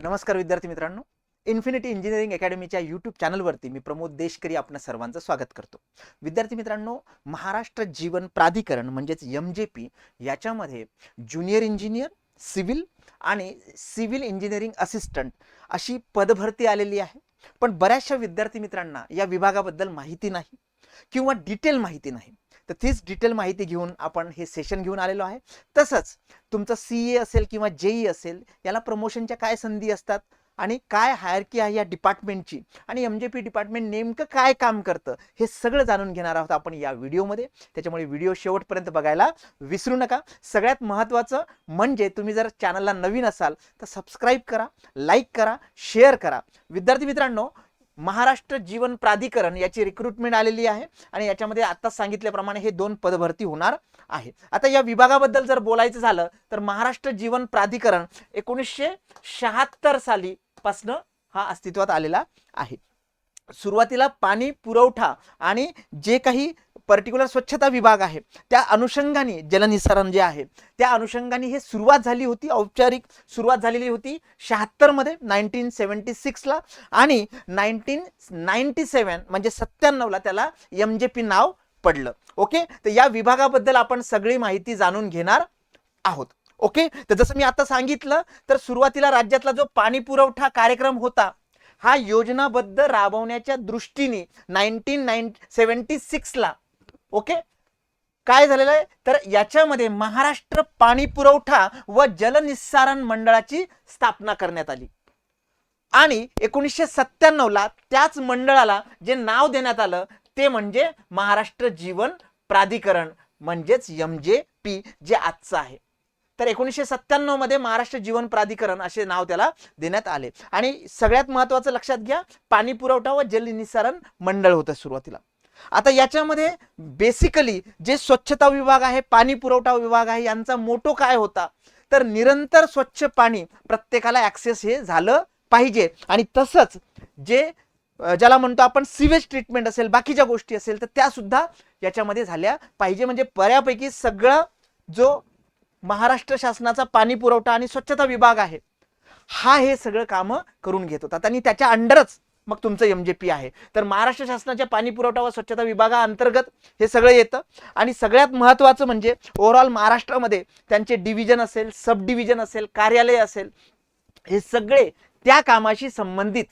नमस्कार विद्यार्थी मित्रांनो. इन्फिनिटी इंजिनिअरिंग अकॅडमीच्या यूट्यूब चॅनलवरती मी प्रमोद देशकरी आपणा सर्वांचं स्वागत करतो. विद्यार्थी मित्रांनो महाराष्ट्र जीवन प्राधिकरण म्हणजेच एम जे पी याच्यामध्ये ज्युनियर इंजिनियर सिव्हिल आणि सिव्हिल इंजिनिअरिंग असिस्टंट अशी पदभरती आलेली आहे. पण बऱ्याचशा विद्यार्थी मित्रांना या विभागाबद्दल माहिती नाही किंवा डिटेल माहिती नाही. तर तीच डिटेल माहिती घेऊन आपण हे सेशन घेऊन आलेलो आहे. तसंच तुमचं सी ए असेल किंवा जेई असेल याला प्रमोशनच्या काय संधी असतात आणि काय हायरकी आहे या डिपार्टमेंटची आणि एम जे पी डिपार्टमेंट नेमकं काय काम करतं हे सगळं जाणून घेणार आहोत आपण या व्हिडिओमध्ये. त्याच्यामुळे व्हिडिओ शेवटपर्यंत बघायला विसरू नका. सगळ्यात महत्त्वाचं म्हणजे तुम्ही जर चॅनलला नवीन असाल तर सबस्क्राईब करा लाईक करा शेअर करा. विद्यार्थी मित्रांनो महाराष्ट्र जीवन प्राधिकरण याची रिक्रुटमेंट आलेली आहे आणि याच्यामध्ये आत्ताच सांगितल्याप्रमाणे हे दोन पदभरती होणार आहे. आता या विभागाबद्दल जर बोलायचं झालं तर महाराष्ट्र जीवन प्राधिकरण एकोणीसशे शहात्तर साली पासनं हा अस्तित्वात आलेला आहे. सुरुवातीला पाणी पुरवठा आणि जे काही पर्टिक्युलर स्वच्छता विभाग आहे. त्या अनुषंगाने जलनिस्सारण जे आहे त्या अनुषंगाने हे सुरुवात झाली होती औपचारिक सुरुवात झालेली होती शहात्तरमध्ये नाईन्टीन सेवन्टी सिक्सला आणि नाईन्टीन नाईन्टी सेवन म्हणजे सत्त्याण्णवला त्याला एम जे पी नाव पडलं. ओके तर या विभागाबद्दल आपण सगळी माहिती जाणून घेणार आहोत. ओके तर जसं मी आता सांगितलं तर सुरुवातीला राज्यातला जो पाणी पुरवठा कार्यक्रम होता हा योजनाबद्ध राबवण्याच्या दृष्टीने नाईन्टीन नाईन सेवन्टी सिक्सला ओके? काय झालेलं आहे? तर याच्यामध्ये महाराष्ट्र पाणी पुरवठा व जलनिस्सारण मंडळाची स्थापना करण्यात आली. आणि एकोणीसशे सत्त्याण्णवला त्याच मंडळाला जे नाव देण्यात आलं ते म्हणजे महाराष्ट्र जीवन प्राधिकरण म्हणजेच एम जे पी जे आजचं आहे. तर एकोणीसशे सत्त्याण्णवमध्ये महाराष्ट्र जीवन प्राधिकरण असे नाव त्याला देण्यात आले. आणि सगळ्यात महत्वाचं लक्षात घ्या पाणी पुरवठा व जलनिस्सारण मंडळ होतं सुरुवातीला. आता याच्यामध्ये बेसिकली जे स्वच्छता विभाग आहे पाणी पुरवठा विभाग आहे यांचा मोटो काय होता? तर निरंतर स्वच्छ पाणी प्रत्येकाला ॲक्सेस हे झालं पाहिजे. आणि तसंच जे ज्याला म्हणतो आपण सिवेज ट्रीटमेंट असेल बाकीच्या गोष्टी असेल तर त्यासुद्धा याच्यामध्ये झाल्या पाहिजे. म्हणजे बऱ्यापैकी सगळं जो महाराष्ट्र शासनाचा पाणी पुरवठा आणि स्वच्छता विभाग आहे हा हे सगळं कामं करून घेत होतात आणि त्याच्या अंडरच मग तुमचं एम जे पी आहे. तर महाराष्ट्र शासनाच्या पाणी पुरवठा व स्वच्छता विभागाअंतर्गत हे सगळं येतं. आणि सगळ्यात महत्त्वाचं म्हणजे ओव्हरऑल महाराष्ट्रामध्ये त्यांचे डिव्हिजन असेल सब डिव्हिजन असेल कार्यालय असेल हे सगळे त्या कामाशी संबंधित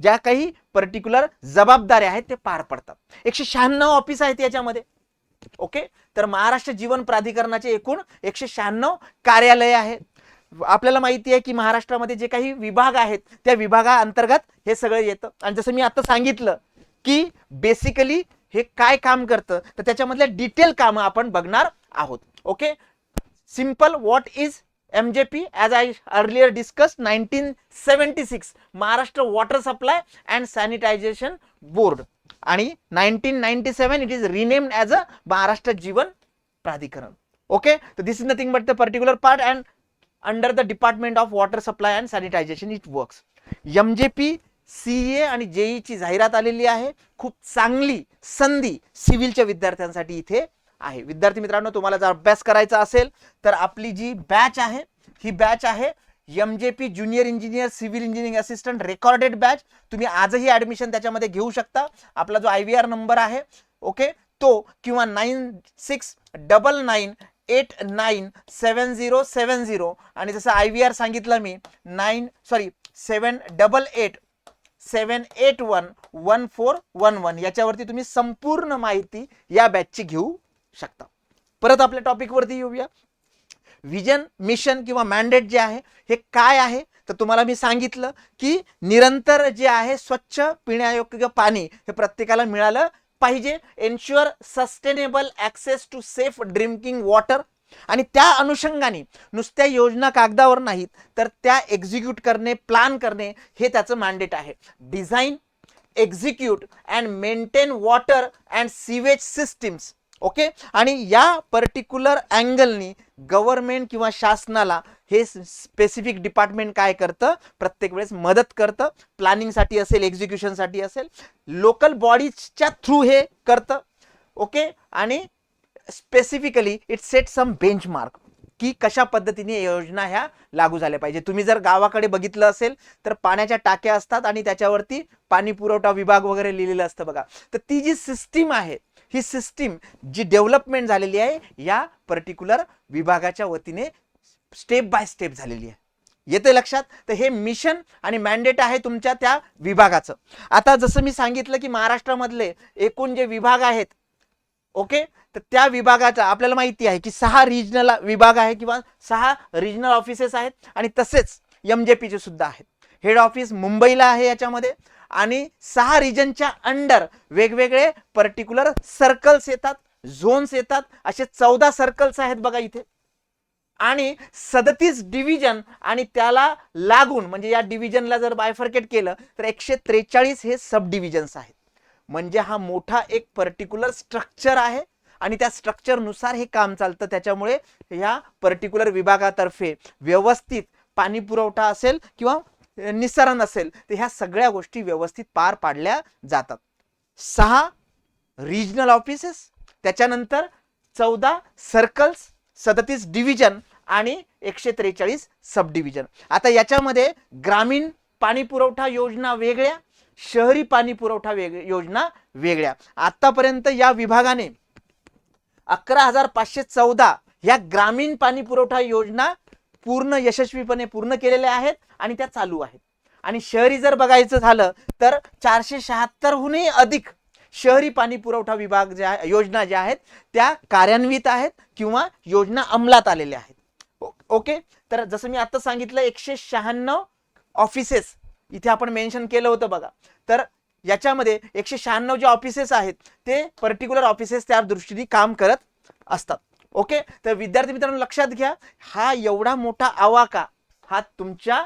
ज्या काही पर्टिक्युलर जबाबदाऱ्या आहेत ते पार पडतात. एकशे शहाण्णव ऑफिस आहेत याच्यामध्ये. ओके तर महाराष्ट्र जीवन प्राधिकरणाचे एकूण एकशे शहाण्णव कार्यालय आहेत. आपल्याला माहिती आहे की महाराष्ट्रामध्ये जे काही विभाग आहेत त्या विभागाअंतर्गत हे सगळं येतं. आणि जसं मी आता सांगितलं की बेसिकली हे काय काम करतं तर त्याच्यामधल्या डिटेल कामं आपण बघणार आहोत. Okay simple what is M J P as I earlier discuss nineteen seventy six Maharashtra water supply and sanitization board आणि nineteen ninety seven it is renamed as a Maharashtra Jeevan Pradhikaran okay तर this is nothing but the particular part and under the department of water supply and sanitization it works M J P C A आणि जेईची जाहिरात आलेली आहे. खूप चांगली संधी सिव्हिलच्या विद्यार्थ्यांसाठी इथे आहे. विद्यार्थी मित्रांनो तुम्हाला जर अभ्यास करायचा असेल तर आपली जी बॅच आहे ही बॅच आहे M J P junior engineer civil engineering assistant recorded batch तुम्ही आजही ॲडमिशन त्याच्यामध्ये घेऊ शकता. आपला जो आय व्ही आर नंबर आहे ओके तो किंवा nine six double nine eight nine seven zero seven zero आणि जसं आय व्ही आर सांगितलं मी nine sorry seven double eight seven eight one one four one one याच्यावरती तुम्ही संपूर्ण माहिती या बॅचची घेऊ शकता. परत आपल्या टॉपिकवरती येऊया. विजन मिशन किंवा मॅन्डेट जे आहे हे काय आहे? तर तुम्हाला मी सांगितलं की निरंतर जे आहे स्वच्छ पिण्यायोग्य पाणी हे प्रत्येकाला मिळालं पाहिजे. Ensure sustainable access to safe drinking water आणि त्या अनुषंगाने नुसत्या योजना कागदावर नाहीत तर त्या एक्झिक्यूट करणे प्लॅन करणे हे त्याचं मॅन्डेट आहे. Design execute and maintain water and sewage systems okay आणि या पर्टिक्युलर अँगलनी गव्हर्नमेंट किंवा शासनाला हे स्पेसिफिक डिपार्टमेंट काय करतं? प्रत्येक वेळेस मदत करतं. प्लॅनिंगसाठी असेल एक्झिक्युशनसाठी असेल लोकल बॉडीजच्या थ्रू हे करतं. ओके आणि specifically it set some benchmark की कशा पद्धतीने योजना ह्या लागू झाल्या पाहिजे. तुम्ही जर गावाकडे बघितलं असेल तर पाण्याच्या टाक्या असतात आणि त्याच्यावरती पाणी पुरवठा विभाग वगैरे लिहिलेलं असतं बघा. तर ती जी सिस्टीम आहे ही सिस्टीम जी डेव्हलपमेंट झालेली आहे या पर्टिक्युलर विभागाच्या वतीने स्टेप बाय स्टेप झालेली आहे. येते लक्षात? तर हे मिशन आणि मॅन्डेट आहे तुमच्या त्या विभागाचं. आता जसं मी सांगितलं की महाराष्ट्रामधले एकूण जे विभाग आहेत ओके? तर त्या विभागाचा आपल्याला माहिती आहे की सहा रिजनल विभाग आहे किंवा सहा रिजनल ऑफिसेस आहेत आणि तसेच एम जे पीचे सुद्धा आहेत. हेड ऑफिस मुंबईला आहे याच्यामध्ये आणि सहा रिजनच्या अंडर वेगवेगळे पर्टिक्युलर सर्कल्स येतात झोन्स येतात. असे चौदा सर्कल्स आहेत बघा इथे. आणि सदतीस डिव्हिजन आणि त्याला लागून म्हणजे या डिव्हिजनला जर बायफर्केट केलं तर एकशे त्रेचाळीस हे सब डिव्हिजन्स आहेत. म्हणजे हा मोठा एक पर्टिक्युलर स्ट्रक्चर आहे आणि त्या स्ट्रक्चरनुसार हे काम चालतं. त्याच्यामुळे ह्या पर्टिक्युलर विभागातर्फे व्यवस्थित पाणी पुरवठा असेल किंवा निसरण असेल तर ह्या सगळ्या गोष्टी व्यवस्थित पार पाडल्या जातात. सहा रिजनल ऑफिसेस त्याच्यानंतर चौदा सर्कल्स सदतीस डिव्हिजन आणि एकशे त्रेचाळीस सब डिव्हिजन आता याच्यामध्ये ग्रामीण पाणी पुरवठा योजना वेगळ्या शहरी पाणी पुरवठा वेग योजना वेगळ्या. आतापर्यंत या विभागाने अकरा हजार पाचशे चौदा या ग्रामीण पाणी पुरवठा योजना पूर्ण यशस्वीपणे पूर्ण केलेल्या आहेत आणि त्या चालू आहेत. आणि शहरी जर बघायचं झालं तर चारशे शहात्तरहूनही अधिक शहरी पाणी पुरवठा विभाग ज्या योजना ज्या आहेत त्या कार्यान्वित आहेत किंवा योजना अंमलात आलेल्या आहेत. ओके? तर जसं मी आता सांगितलं एकशे शहाण्णव ऑफिसेस इथे आपण मेन्शन केलं होतं बघा. तर याच्यामध्ये एकशे शहाण्णव जे ऑफिसेस आहेत ते पर्टिक्युलर ऑफिसेस त्या दृष्टीने काम करत असतात. ओके? तर विद्यार्थी मित्रांनो लक्षात घ्या हा एवढा मोठा आवाका हा तुमच्या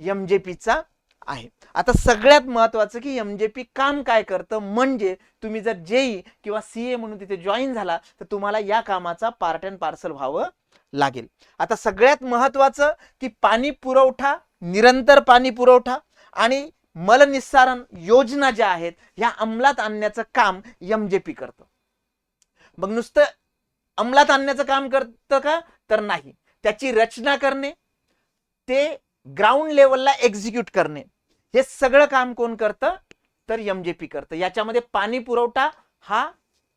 एम जे पीचा आहे. आता सगळ्यात महत्त्वाचं की एम जे पी काम काय करतं? म्हणजे तुम्ही जर जेई किंवा सी ए म्हणून तिथे जॉईन झाला तर तुम्हाला या कामाचा पार्ट अँड पार्सल व्हावं लागेल. आता सगळ्यात महत्त्वाचं की पाणी पुरवठा निरंतर पाणी पुरवठा आणि मलनिस्सारण योजना ज्या आहेत ह्या अंमलात आणण्याचं काम एम जे पी करतं. मग नुसतं अंमलात आणण्याचं काम करतं का? तर नाही. त्याची रचना करणे ते ग्राउंड लेवलला एक्झिक्यूट करणे. हे सगळं काम कोण करतं? तर एमजेपी जे पी करतं. याच्यामध्ये पाणी पुरवठा हा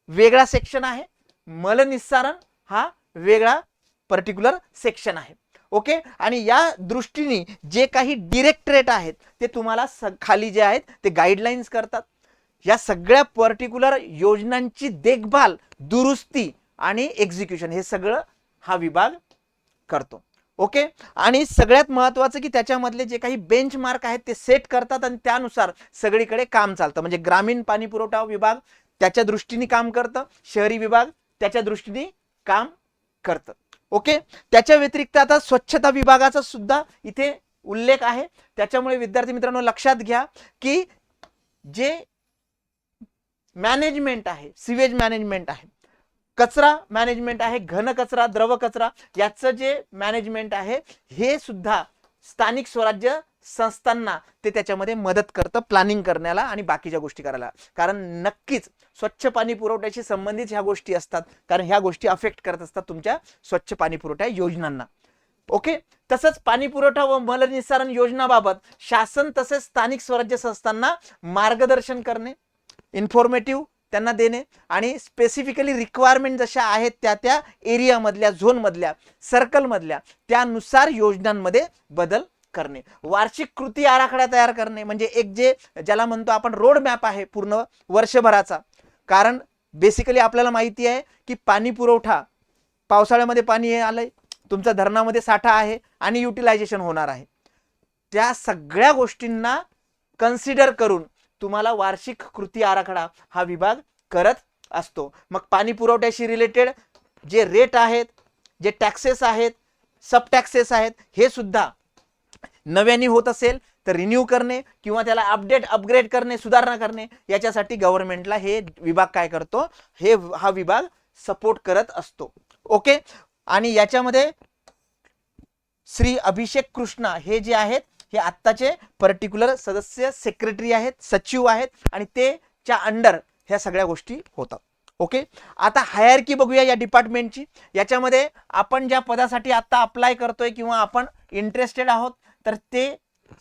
वेगळा सेक्शन आहे. मलनिस्सारण हा वेगळा पर्टिक्युलर सेक्शन आहे. ओके आणि या दृष्टीने जे काही डिरेक्टरेट आहेत ते तुम्हाला स खाली जे आहेत ते गाईडलाईन्स करतात. या सगळ्या पर्टिक्युलर योजनांची देखभाल दुरुस्ती आणि एक्झिक्युशन हे सगळं हा विभाग करतो. ओके? आणि सगळ्यात महत्वाचं की त्याच्यामधले जे काही बेंच मार्क आहेत ते सेट करतात आणि त्यानुसार सगळीकडे काम चालतं. म्हणजे ग्रामीण पाणी पुरवठा विभाग त्याच्या दृष्टीने काम करतं शहरी विभाग त्याच्या दृष्टीने काम करतं. ओके? त्याच्या व्यतिरिक्त आता स्वच्छता विभागाचा सुद्धा इथे उल्लेख आहे. त्याच्यामुळे विद्यार्थी मित्रांनो लक्षात घ्या की जे मॅनेजमेंट आहे सिवेज मॅनेजमेंट आहे कचरा मॅनेजमेंट आहे घन कचरा द्रव कचरा याचं जे मॅनेजमेंट आहे हे सुद्धा स्थानिक स्वराज्य संस्थांना ते त्याच्यामध्ये मदत करतं प्लॅनिंग करण्याला आणि बाकीच्या गोष्टी करायला. कारण नक्कीच स्वच्छ पाणी पुरवठ्याशी संबंधित ह्या गोष्टी असतात. कारण ह्या गोष्टी अफेक्ट करत असतात तुमच्या स्वच्छ पाणी पुरवठा योजनांना. ओके तसंच पाणी पुरवठा व मलनिस्सारण योजनाबाबत शासन तसेच स्थानिक स्वराज्य संस्थांना मार्गदर्शन करणे इन्फॉर्मेटिव्ह त्यांना देणे आणि स्पेसिफिकली रिक्वायरमेंट जशा आहेत त्या त्या एरियामधल्या झोनमधल्या सर्कलमधल्या त्यानुसार योजनांमध्ये बदल करणे. वार्षिक कृती आराखडा तयार करणे म्हणजे एक जे ज्याला म्हणतो आपण रोड मॅप आहे पूर्ण वर्षभराचा. कारण बेसिकली आपल्याला माहिती आहे की पाणी पुरवठा पावसाळ्यामध्ये पाणी आलंय तुमचा धरणामध्ये साठा आहे आणि युटिलायझेशन होणार आहे. त्या सगळ्या गोष्टींना कन्सिडर करून तुम्हाला वार्षिक कृती आराखडा हा विभाग करत असतो. मग पाणी पुरवठ्याशी रिलेटेड जे रेट आहेत जे टॅक्सेस आहेत सब टॅक्सेस आहेत हे सुद्धा नव्याने होत असेल तर रिन्यू करणे किंवा त्याला अपडेट अपग्रेड करणे सुधारणा करणे याच्यासाठी गव्हर्नमेंटला हे विभाग काय करतो? हे हा विभाग सपोर्ट करत असतो. ओके आणि याच्यामध्ये श्री अभिषेक कृष्णा हे जे आहेत हे आत्ताचे पर्टिक्युलर सदस्य सेक्रेटरी आहेत सचिव आहेत आणि ते च्या अंडर ह्या सगळ्या गोष्टी होतात. ओके आता हायरकी बघूया या डिपार्टमेंटची याच्यामध्ये आपण ज्या पदासाठी आत्ता अप्लाय करतोय किंवा आपण इंटरेस्टेड आहोत तर ते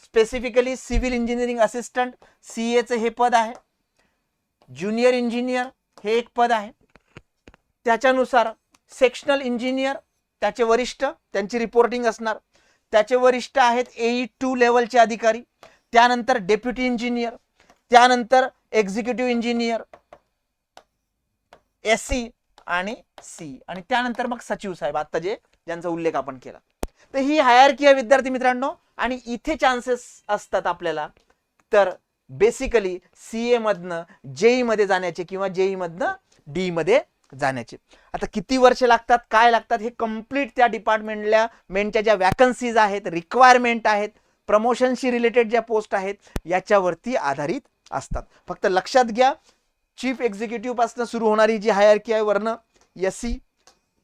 specifically civil engineering assistant C एचं हे पद आहे. ज्युनियर इंजिनियर हे एक पद आहे. त्याच्यानुसार सेक्शनल इंजिनियर त्याचे वरिष्ठ त्यांची रिपोर्टिंग असणार. त्याचे वरिष्ठ आहेत एई टू लेवलचे अधिकारी त्यानंतर डेप्युटी इंजिनियर त्यानंतर एक्झिक्युटिव्ह इंजिनियर एस सी आणि सी आणि त्यानंतर मग सचिव साहेब आता जे ज्यांचा उल्लेख आपण केला. तर ही हायरकी आहे विद्यार्थी मित्रांनो आणि इथे चान्सेस असतात आपल्याला. तर बेसिकली सी ए मधनं जेई मध्ये जाण्याचे किंवा जेई मधनं डी मध्ये जाण्याचे. आता किती वर्ष लागतात काय लागतात हे कंप्लीट त्या डिपार्टमेंटल्या मेंटच्या ज्या वॅकन्सीज आहेत रिक्वायरमेंट आहेत प्रमोशनशी रिलेटेड ज्या पोस्ट आहेत याच्यावरती आधारित असतात. फक्त लक्षात घ्या चीफ एक्झिक्युटिव्हपासून सुरू होणारी जी हायरकी आहे वर्ण S C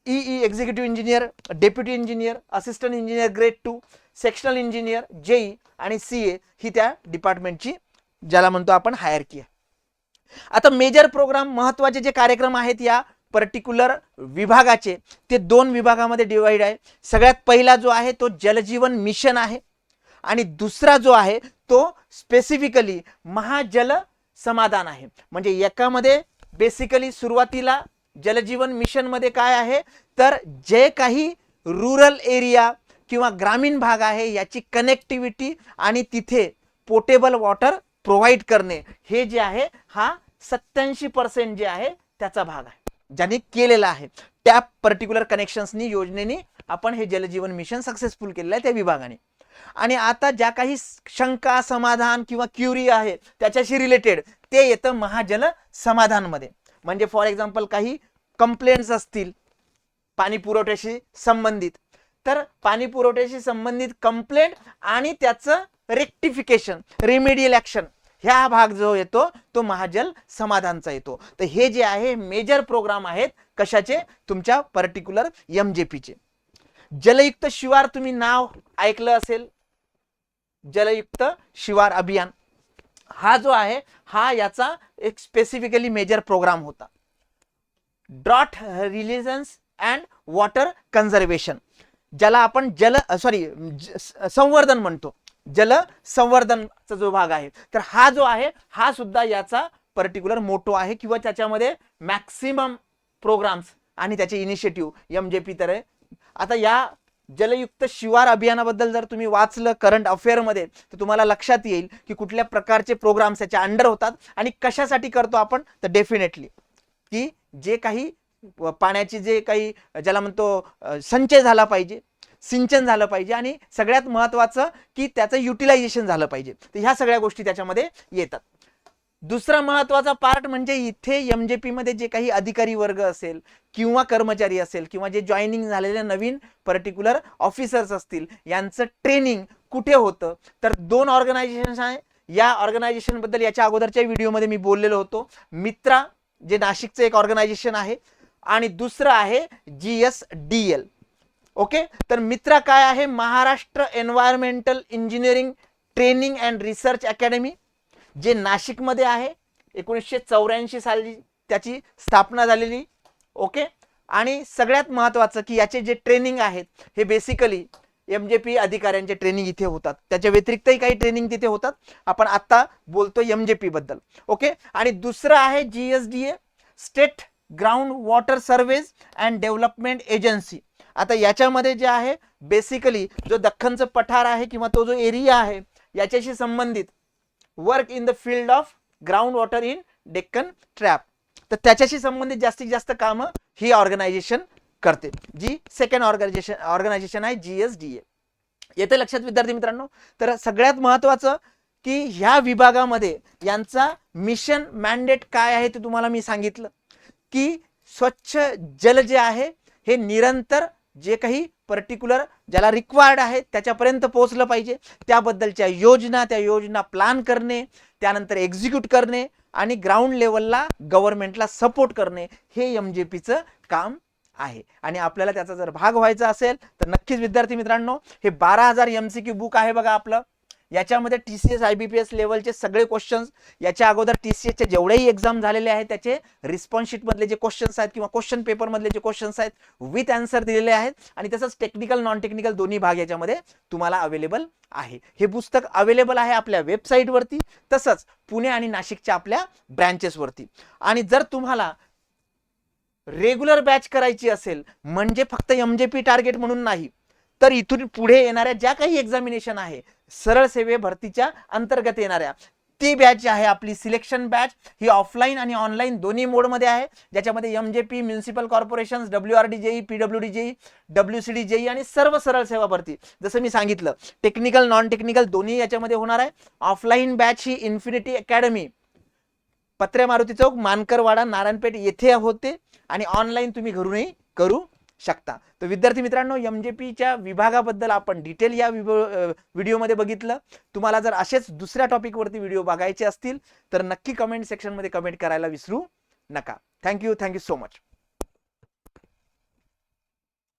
E executive engineer deputy engineer assistant engineer grade two sectional engineer JE आणि सी ए ही त्या डिपार्टमेंटची ज्याला म्हणतो आपण हायरकी आहे. आता मेजर प्रोग्राम महत्त्वाचे जे कार्यक्रम आहेत या पर्टिक्युलर विभागाचे ते दोन विभागामध्ये डिवाईड आहे. सगळ्यात पहिला जो आहे तो जलजीवन मिशन आहे. आणि दुसरा जो आहे तो स्पेसिफिकली महाजल समाधान आहे. म्हणजे एकामध्ये बेसिकली सुरुवातीला जलजीवन मिशनमध्ये काय आहे तर जे काही रुरल एरिया किंवा ग्रामीण भाग आहे याची कनेक्टिव्हिटी आणि तिथे पोटेबल वॉटर प्रोव्हाइड करणे हे जे आहे हा सत्याऐंशी पर्सेंट जे आहे त्याचा भाग आहे. ज्यांनी केलेलं आहे. त्या पर्टिक्युलर कनेक्शन्सनी योजनेने आपण हे जलजीवन मिशन सक्सेसफुल केलेलं आहे त्या विभागाने. आणि आता ज्या काही शंका समाधान किंवा क्युरी आहे त्याच्याशी रिलेटेड ते येतं महाजल समाधानमध्ये. म्हणजे फॉर एक्झाम्पल काही कंप्लेंट्स असतील पाणी पुरवठ्याशी संबंधित. तर पाणी पुरवठ्याशी संबंधित कंप्लेंट आणि त्याचं रेक्टिफिकेशन रेमेडियल ॲक्शन ह्या भाग जो येतो तो महाजल समाधानचा येतो. तर हे जे आहे मेजर प्रोग्राम आहेत कशाचे? तुमच्या पर्टिक्युलर एम जे पीचे जलयुक्त शिवार तुम्ही नाव ऐकलं असेल. जलयुक्त शिवार अभियान. हा जो आहे हा याचा एक स्पेसिफिकली मेजर प्रोग्राम होता. Drought regions and water conservation ज्याला आपण जल सॉरी संवर्धन म्हणतो. जल संवर्धनचा जो भाग आहे तर हा जो आहे हा सुद्धा याचा पर्टिक्युलर मोटो आहे किंवा त्याच्यामध्ये मॅक्सिमम प्रोग्राम्स आणि त्याचे इनिशिएटिव्ह एम जे पी तर आता या जलयुक्त शिवार अभियानाबद्दल जर तुम्ही वाचलं करंट अफेअरमध्ये तर तुम्हाला लक्षात येईल की कुठल्या प्रकारचे प्रोग्राम्स याच्या अंडर होतात आणि कशासाठी करतो आपण तर डेफिनेटली की जे काही पाण्याची जे काही ज्याला म्हणतो संचय झाला पाहिजे सिंचन झालं पाहिजे आणि सगळ्यात महत्त्वाचं की त्याचं युटिलायझेशन झालं पाहिजे. तर ह्या सगळ्या गोष्टी त्याच्यामध्ये येतात. दुसरा महत्त्वाचा पार्ट म्हणजे इथे एम जे पीमध्ये जे काही अधिकारी वर्ग असेल किंवा कर्मचारी असेल किंवा जे जॉईनिंग झालेले नवीन पर्टिक्युलर ऑफिसर्स असतील यांचं ट्रेनिंग कुठे होतं? तर दोन ऑर्गनायझेशन आहे. या ऑर्गनायझेशनबद्दल याच्या अगोदरच्या व्हिडिओमध्ये मी बोललेलो होतो. मित्रा जे नाशिकचं एक ऑर्गनायझेशन आहे. आणि दुसरं आहे G S D L okay? तर मित्रा काय आहे? Maharashtra environmental engineering training and research academy जे नाशिकमध्ये आहे. एकोणीसशे चौऱ्याऐंशी साली त्याची स्थापना झालेली ओके? आणि सगळ्यात महत्त्वाचं की याचे जे ट्रेनिंग आहेत हे बेसिकली एम जे पी अधिकाऱ्यांचे ट्रेनिंग इथे होतात. त्याच्या व्यतिरिक्तही काही ट्रेनिंग तिथे होतात. आपण आत्ता बोलतो एम जे पीबद्दल ओके? आणि दुसरं आहे G S D A state ground water surveys and development agency आता याच्यामध्ये जे आहे बेसिकली जो दख्खनचं पठार आहे किंवा तो जो एरिया आहे याच्याशी संबंधित work in the field of ground water in Deccan trap तर त्याच्याशी संबंधित जास्तीत जास्त कामं ही ऑर्गनायझेशन करते. जी सेकंड ऑर्गनायझेशन ऑर्गनायझेशन आहे जी एस डी ए येते लक्षात विद्यार्थी मित्रांनो? तर सगळ्यात महत्त्वाचं की ह्या विभागामध्ये यांचा मिशन मॅन्डेट काय आहे ते तुम्हाला मी सांगितलं. की स्वच्छ जल जे आहे हे निरंतर जे काही पर्टिक्युलर ज्याला रिक्वायर्ड आहे त्याच्यापर्यंत पोहोचलं पाहिजे. त्याबद्दलच्या योजना त्या योजना प्लॅन करणे त्यानंतर एक्झिक्यूट करणे आणि ग्राउंड लेवलला गव्हर्नमेंटला सपोर्ट करणे हे एम जे पीचं काम आहे. आणि आपल्याला त्याचा जर भाग व्हायचा असेल तर नक्कीच विद्यार्थी मित्रांनो हे बारा हजार एम सी क्यू बुक आहे बघा आपलं. याच्यामध्ये T C S I B P S लेवलचे सगळे क्वेश्चन्स याच्या अगोदर टी सी एसचे जेवढेही एक्झाम झालेले आहेत त्याचे रिस्पॉन्स शीटमधले जे क्वेश्चन्स आहेत किंवा क्वेश्चन पेपरमधले जे क्वेश्चन्स आहेत विथ आन्सर दिलेले आहेत आणि तसंच टेक्निकल नॉन टेक्निकल दोन्ही भाग याच्यामध्ये तुम्हाला अवेलेबल आहे. हे पुस्तक अवेलेबल आहे आपल्या वेबसाईटवरती तसंच पुणे आणि नाशिकच्या आपल्या ब्रँचेसवरती आणि जर तुम्हाला रेग्युलर बॅच करायची असेल म्हणजे फक्त एम जे पी टार्गेट म्हणून नाही तर इथून पुढे येणाऱ्या ज्या काही एक्झामिनेशन आहे सरळ सेवे भरतीच्या अंतर्गत येणाऱ्या ती बॅच जी आहे आपली सिलेक्शन बॅच ही ऑफलाईन आणि ऑनलाईन दोन्ही मोडमध्ये आहे. ज्याच्यामध्ये M J P municipal corporation W R D JE P W D JE W C D JE आणि सर्व सरळ सेवा भरती. जसं मी सांगितलं टेक्निकल नॉन टेक्निकल दोन्ही याच्यामध्ये होणार आहे. ऑफलाईन बॅच ही इन्फिनिटी अकॅडमी पत्रे मारुती चौक मानकरवाडा नारायणपेठ येथे होते. आणि ऑनलाईन तुम्ही घरूनही करू शकता. तर विद्यार्थी मित्रांनो एम जे पीच्या विभागाबद्दल आपण डिटेल या व्हिडिओमध्ये बघितलं. तुम्हाला जर असेच दुसऱ्या टॉपिकवरती व्हिडिओ बघायचे असतील तर नक्की कमेंट सेक्शनमध्ये कमेंट करायला विसरू नका. Thank you thank you so much